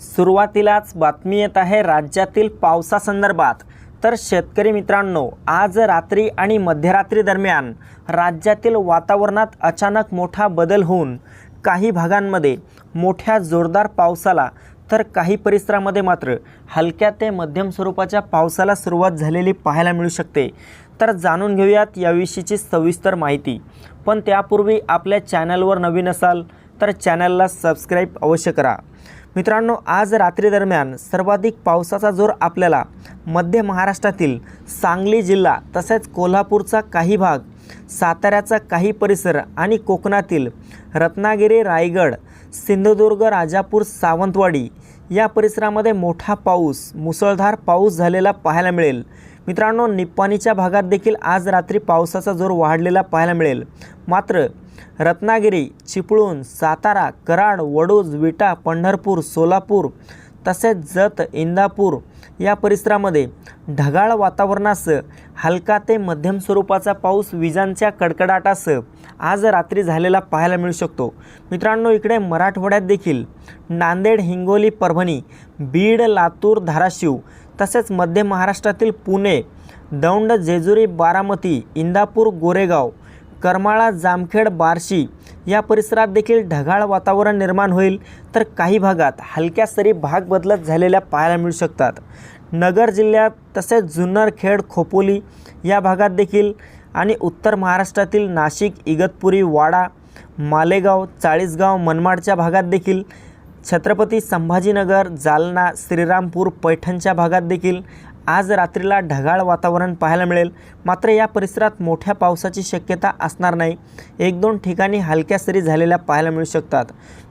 सुरुवातीलाच बातमी येत आहे राज्यातील पावसासंदर्भात. तर शेतकरी मित्रांनो आज रात्री आणि मध्यरात्री दरम्यान राज्यातील वातावरणात अचानक मोठा बदल होऊन काही भागांमध्ये मोठ्या जोरदार पावसाला तर काही परिसरामध्ये मात्र हलक्या ते मध्यम स्वरूपाच्या पावसाला सुरुवात झालेली पाहायला मिळू शकते. तर जाणून घेऊयात याविषयीची सविस्तर माहिती. पण त्यापूर्वी आपल्या चॅनलवर नवीन असाल तर चॅनलला सबस्क्राईब अवश्य करा. मित्रांनो आज रात्रीदरम्यान सर्वाधिक पावसाचा जोर आपल्याला मध्य महाराष्ट्रातील सांगली जिल्हा तसेच कोल्हापूरचा काही भाग साताऱ्याचा काही परिसर आणि कोकणातील रत्नागिरी रायगड सिंधुदुर्ग राजापूर सावंतवाडी या परिसरामध्ये मोठा पाऊस मुसळधार पाऊस झालेला पाहायला मिळेल. मित्रांनो निप्पाणीच्या भागात देखील आज रात्री पावसाचा जोर वाढलेला पाहायला मिळेल. मात्र रत्नागिरी चिपळूण सातारा कराड वडूज विटा पंढरपूर सोलापूर तसेच जत इंदापूर या परिसरामध्ये ढगाळ वातावरणास हलका ते मध्यम स्वरूपाचा पाऊस विजांच्या कडकडाटासह आज रात्री झालेला पाहायला मिळू शकतो. मित्रांनो इकडे मराठवाड्यात देखील नांदेड हिंगोली परभणी बीड लातूर धाराशिव तसेच मध्य महाराष्ट्रातील पुणे दौंड जेजुरी बारामती इंदापूर गोरेगाव करमाळा जामखेड बार्शी या परिसरात देखील ढगाळ वातावरण निर्माण होईल. तर काही भागात हलक्या सरी भाग बदलत झालेल्या पाहायला मिळू शकतात. नगर जिल्ह्यात तसेच जुन्नर खेड खोपोली या भागात देखील आणि उत्तर महाराष्ट्रातील नाशिक इगतपुरी वाडा मालेगाव चाळीसगाव मनमाडच्या भागात देखील छत्रपती संभाजीनगर जालना श्रीरामपूर पैठणच्या भागात देखील आज रात्रीला ढगाळ वातावरण पाहायला मिळेल. मात्र या परिसरात मोठ्या पावसाची शक्यता असणार नाही. एक दोन ठिकाणी हलक्या सरी झालेल्या पाहायला मिळू शकतात.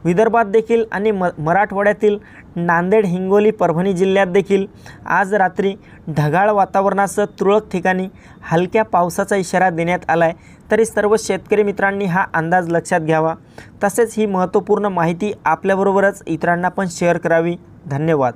विदर्भात देखील आणि म मराठवाड्यातील नांदेड हिंगोली परभणी जिल्ह्यात देखील आज रात्री ढगाळ वातावरणासह तुरळक ठिकाणी हलक्या पावसाचा इशारा देण्यात आला आहे तरी सर्व शेतकरी मित्रांनी हा अंदाज लक्षात घ्यावा. तसेच ही महत्त्वपूर्ण माहिती आपल्याबरोबरच इतरांना पण शेअर करावी. धन्यवाद.